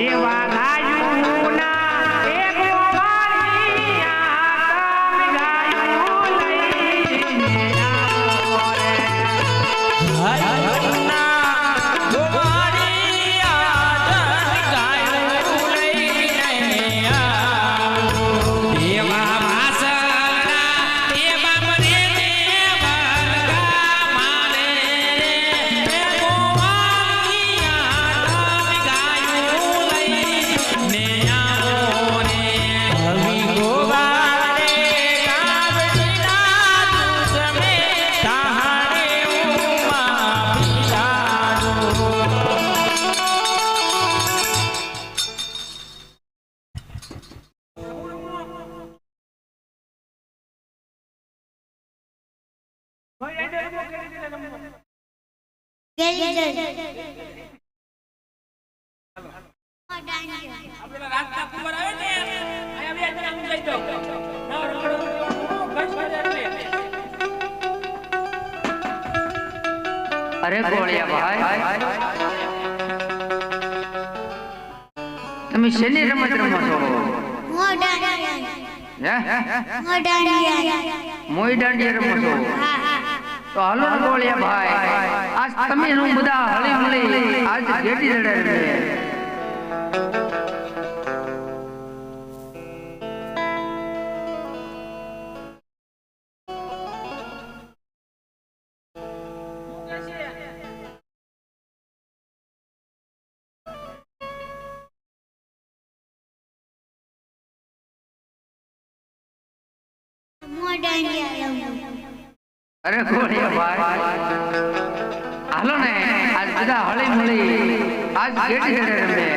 એવા અરે ગોળિયા ભાઈ. તમે શેની રમત રમો છો? મોઈ દાંડિયા. રમો છો? તો હાલો ગોળિયા ભાઈ આજ તમે બધા હળી હળી આજ ગેડી લડે અરે ગોળિયા ભાઈ? હાલો ને આજ બધા હળી મળી આજ ગેટ ગેટ રમે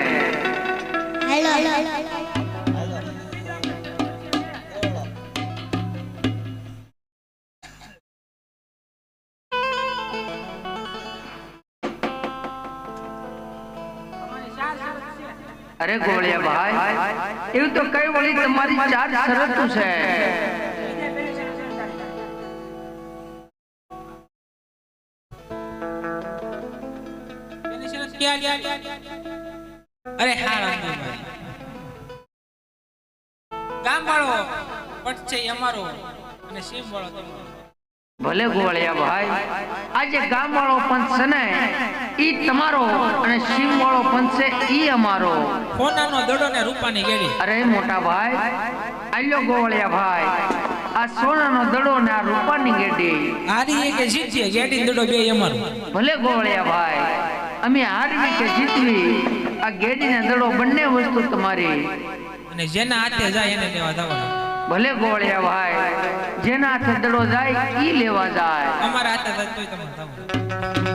અરે ગોળિયા ભાઈ એવું તો કઈ વળી તમારી ચાર શરતો છે. અરે હા રામદેવભાઈ ગામ વાળો પટ છે અમારો અને સીમ વાળો તમારો. ભલે ગોળિયા ભાઈ આજે ગામ વાળો પંચ છે ને ઈ તમારો અને સિંહ વાળો પંચ છે ઈ અમારો. ફોનાનો દડો ને રૂપાની ગેડી. અરે મોટા ભાઈ આલ્યો ગોળિયા ભાઈ આ સોનાનો દડો ને આ રૂપાની ગેડી. હારી એક જીતીએ ગેડી દડો બે અમારો. ભલે ગોળિયા ભાઈ અમે હારવી કે જીતવી. આ ગેડી ને દડો બંને વસ્તુ તમારી. અને જેના હાથે જાય એને લેવા જવાનું ભલે ગોળિયા ભાઈ જેના હાથે દડો જાય ઈ લેવા જાય. અમારા હાથે જાય તોય તમે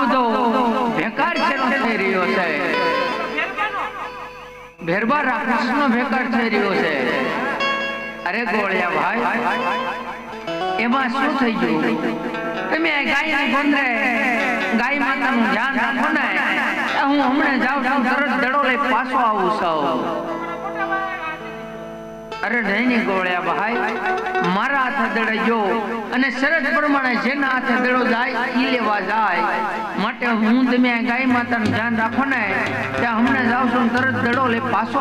બધો ભેકાર થઈ રહ્યો છે? ભેરબા રાક્ષસનો ભેકાર થઈ રહ્યો છે. અરે ગોળિયા ભાઈ, એમાં શું થઈ ગયું? તમે ગાયની બંધ રહે ગાય માતાનું ધ્યાન રાખો ને. હું હમણાં જાઉં છું, તરત દડો લઈ પાછો આવું સૌ અરે નહીં ગોળ્યા ભાઈ, મારા હાથે દડે જો. અને શરત પ્રમાણે જેના હાથે દડો જાય ઈ લેવા જાય. માટે હું તમે ગાય માતાનું ધ્યાન રાખો ને ત્યાં હમણાં જાઉં છું તરત દડો લે પાછો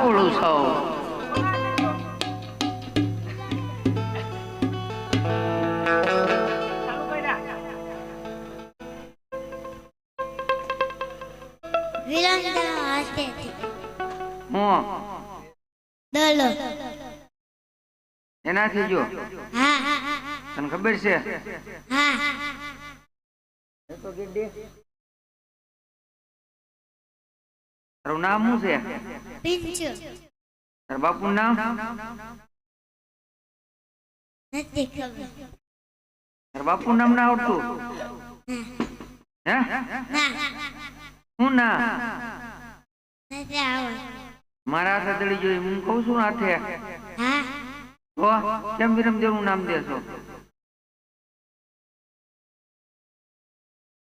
હું? દલો. એનાથી જો. હા? તને ખબર છે હા તો ગીડી તારું નામ શું છે પિંચુ તારા બાપુ નામ નથી ખબર તારા બાપુ નામ ના આવડતું હે ના શું ના નથી આવડતું મારા હાથે દળી જોઈ હું કઉ છું ને હાથે હા તો કેમ વિરમ દેવનું નામ દેશો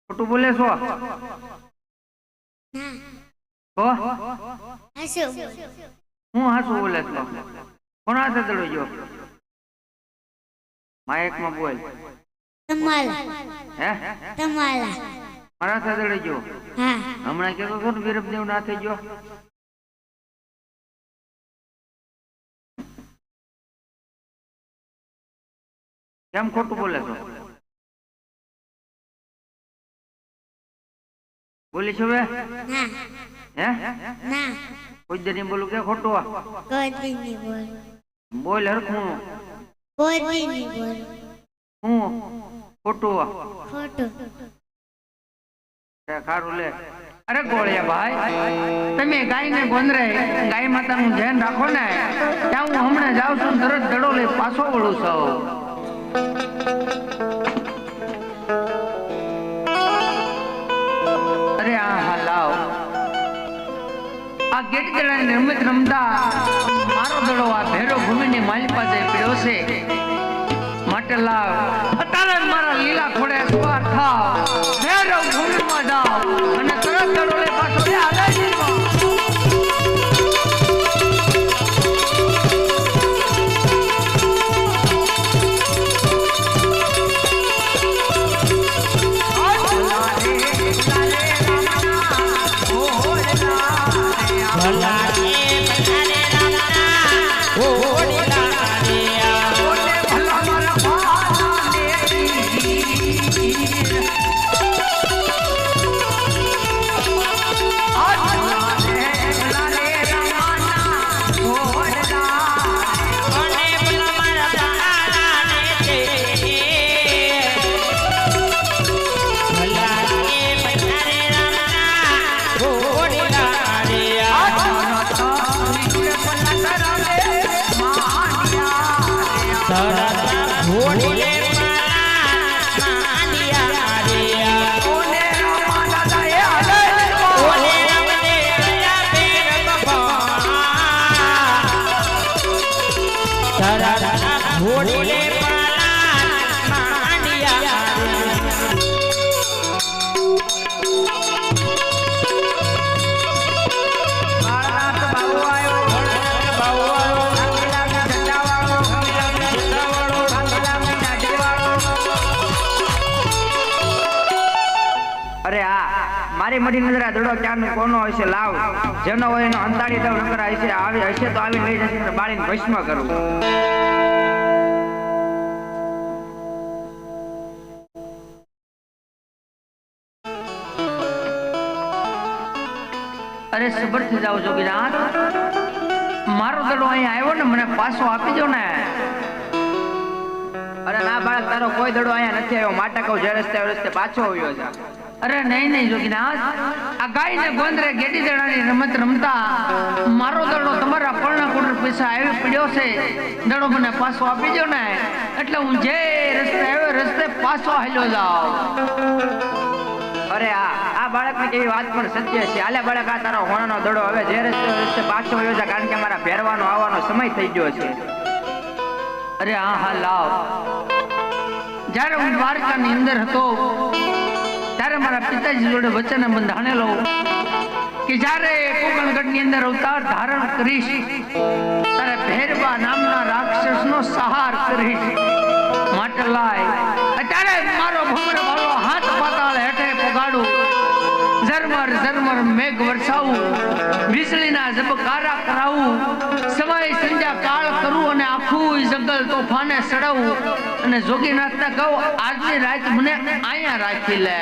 ખોટું બોલે છો? હું? હાસું બોલે છો? કોણ હાથે ગયો? જો માયકમાં બોલ. હે? તમાલા મારા હાથે હા હમણાં કેતો હતો ને ના થઈ ગયો. કેમ ખોટું બોલે છો? બોલી છો બે ના. હે? ના. કોઈ દી બોલું કે ખોટું? કોઈ દી નહીં બોલ. બોલ હરખું. કોઈ દી નહીં બોલ. હું? ખોટું? ખોટું. ખારું લે. અરે ગોળિયા ભાઈ તમે ગાય ને ગોંદરે ગાય માતાનું ધ્યાન રાખો ને. ત્યાં હું હમણાં જાઉં છું તરત દડો લઈ પાછો વળું છું. આ નિર્મિત રમત મારો દડો આ ભેરો ભૂમિની મારી પાસે પીડ્યો છે. માટે લાવ. અત્યારે મારા લીલા ખોડે સવાર થાવ મઢી નજર દડો ક્યાંનો કોનો હશે લાવ? જેનો હોય એનો અંતાડી દઉં નકર હશે, આવી હશે તો આવી લઈ જશે બાળીને ભસ્મ કરું. અરે સબર થઈ જાવ જોગીનાથ મારો દડો અહીંયા આવ્યો ને મને પાછો આપી દો ને. અરે ના બાળક, તારો કોઈ દડો અહીંયા નથી આવ્યો. માટે કહું, જે રસ્તે રસ્તે પાછો આવ્યો છે. અરે નહીં નહીં જોગીનાથ. આ ગાય ને ગોંદરે ગેડી દડાની રમત રમતા મારો દડો તમારા પરણા કુટર પૈસા આવી પડ્યો છે. દડો મને પાછો આપી દો ને. એટલે હું જે રસ્તે આવ્યો રસ્તે પાછો હાલ્યો જાઉં. અરે આ આ બાળકની કેવી વાત પણ સત્ય છે. આલે બાળક આ તારો હોણાનો દડો હવે જે રસ્તે રસ્તે પાછો આવ્યો જા કારણ કે મારા ભેરવાનો આવવાનો સમય થઈ ગયો છે. અરે હા હા લાવ. જ્યારે હું દ્વારકાની અંદર હતો ત્યારે મારા પિતાજી જોડે વચન બંધાણેલો કે જ્યારે કોકણગઢની અંદર અવતાર ધારણ કરીશ, ત્યારે ભેરવા નામના રાક્ષસ નો સહાર કરીશ. માટે લાય. અત્યારે મારો ભમર હાથ પાતાળ હેઠે પોગાડું. ઝરમર ઝરમર. મેઘ વરસાવું, વીજળીના ઝબકારા કરાવું સવાય સંધ્યા કાળ કરું અને આખું જંગલ તોફાને સડાવું અને જોગીનાથને કહું, આજની રાત મને અહીંયા રાખી લે.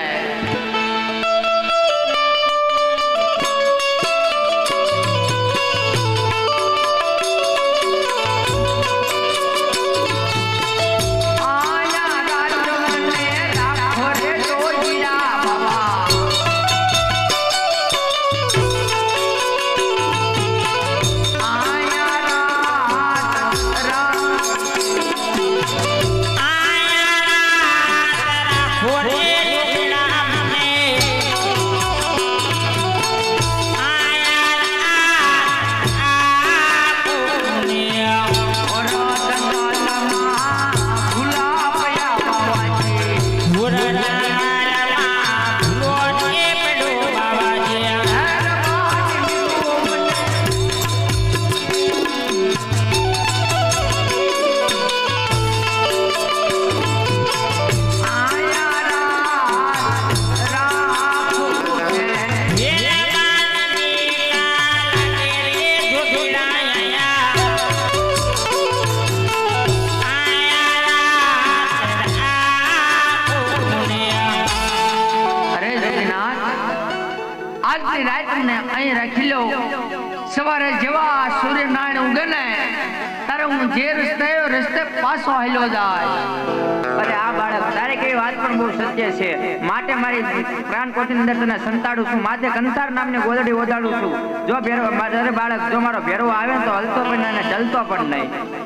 સવારે જેવા સૂર્યનારાયણ ઉગે ને તારે હું જે રસ્તે રસ્તે પાછો હાલ્યો જાય. અરે આ બાળક, તારે કઈ વાત પણ બહુ સત્ય છે. માટે મારી પ્રાણકોટી અંદર તને સંતાડું છું. માથે કંસાર નામની ગોદડી ઓદાડું છું. જો ભેરો, અરે બાળક, જો મારો ભેરવો આવે ને તો હલતો પણ નહીં ચલતો પણ નહીં.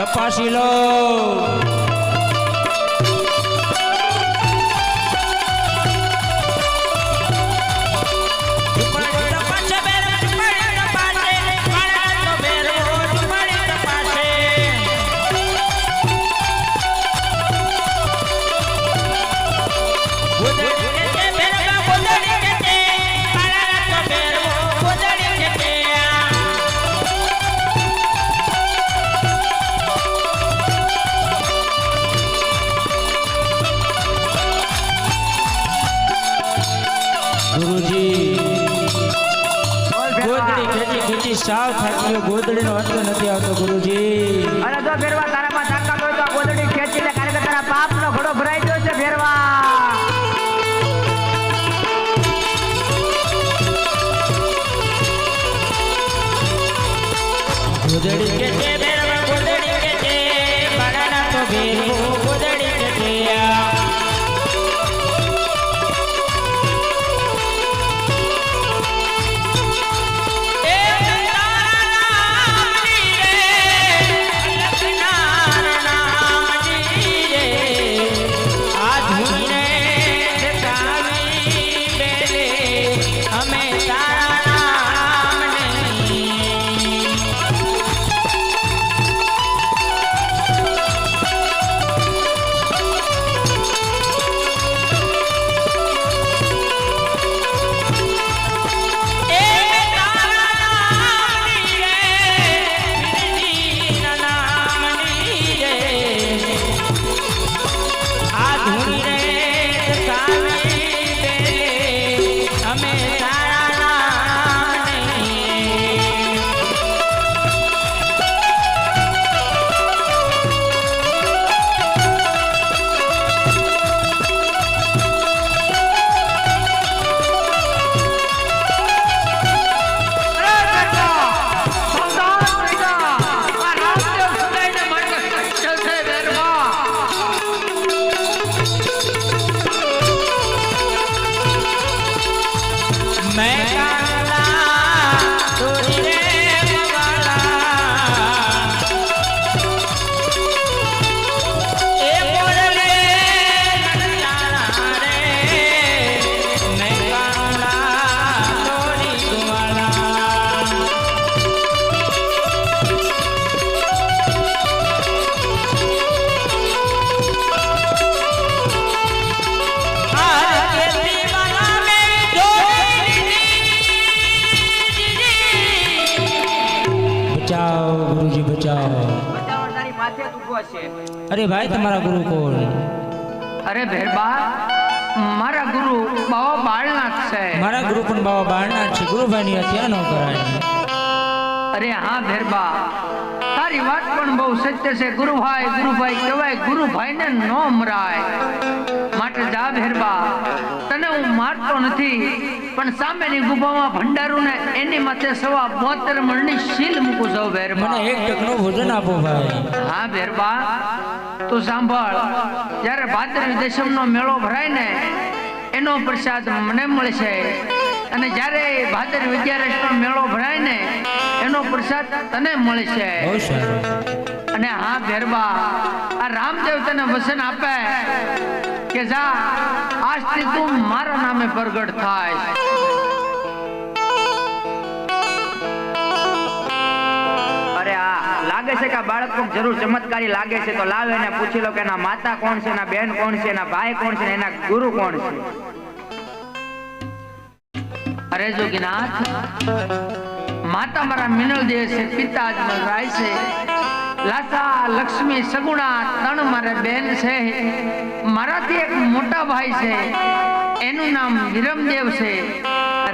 તપાસી લો. কেটে বেরোবে কোদড়ি কেটে বাড়ানা তো বেরোবো। ભાઈ તમારા ગુરુ કોણ? અરે ભેરબા મારા ગુરુ બાવા બાળનાથ છે. મારા ગુરુ પણ બાબા બાળના જ છે. ગુરુભાઈની હત્યા ન કરાય? અરે હા ભેરબા તારી વાત પણ બહુ સત્ય છે. ગુરુભાઈ ગુરુભાઈ કહેવાય ગુરુભાઈને નો મરાય. માટે જા ભેરબા તને હું મારતો નથી. પણ સામેની ગુફામાં ભંડારું ને એની માથે સવા બોતેર મણની શીલ મૂકું છું ભેરબા મને એક ટકનું ભોજન આપો ભાઈ. હા ભેરબા તું સાંભળ જ્યારે ભાદરવી દશમનો મેળો ભરાય ને એનો પ્રસાદ મને મળશે. અને જ્યારે ભાદર અગિયારસનો મેળો ભરાય ને એનો પ્રસાદ તને મળશે. અને હા ભેરબા આ રામદેવ તને વસન આપે. કે જા આજથી તું મારા નામે પ્રગટ થાય. અરે આ લાગે છે કે બાળક કોક જરૂર ચમત્કારી લાગે છે તો લાવ એને પૂછી લો કે એના માતા કોણ છે એના બેન કોણ છે એના ભાઈ કોણ છે એના ગુરુ કોણ છે? અરે જોગીનાથ માતા મારા મિનલ દેવ છે પિતા રાય છે. લાસા લક્ષ્મી સગુણા ત્રણ મારે બેન છે. મારાથી એક મોટા ભાઈ છે. એનું નામ વિરમદેવ છે.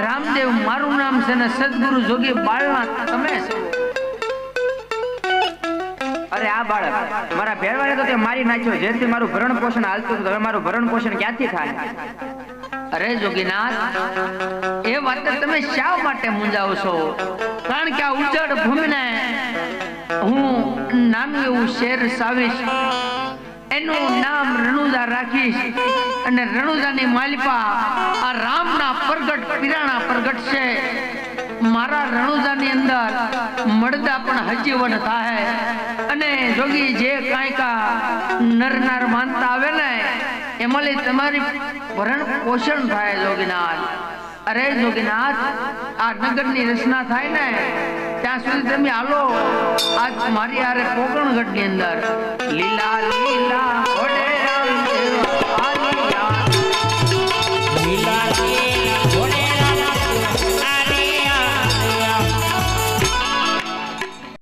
રામદેવ, મારું નામ છે ને સદગુરુ જોગી બાળનાથ તમે છો. અરે આ બાળક, મારા ભેળવાને તો તે મારી નાખ્યો. જેથી મારું ભરણ પોષણ હાલતું હવે મારું ભરણ પોષણ ક્યાંથી થાય? અરે જોગીનાથ, એ વાત તમે શા માટે મૂંઝાવો છો? કારણ કે આ ઉજળ ભૂમિને હું નામ એવું શેર સાવીશ. એનું નામ રણુજા રાખીશ. અને રણુજાની માલિપા આ રામના પ્રગટ પિરાણા પ્રગટ છે. મારા રણુજાની અંદર મળદા પણ હજીવન થાય અને જોગી જે કાંઈ કા નર નાર માનતા આવે ને એમાંથી તમારી ભરણ પોષણ થાય જોગીનાથ. અરે જોગીનાથ, આ નગરની રચના થાય ને, ત્યાં સુધી તમે હાલો. આજ મારી હારે કોકણગઢની અંદર. લીલા લીલા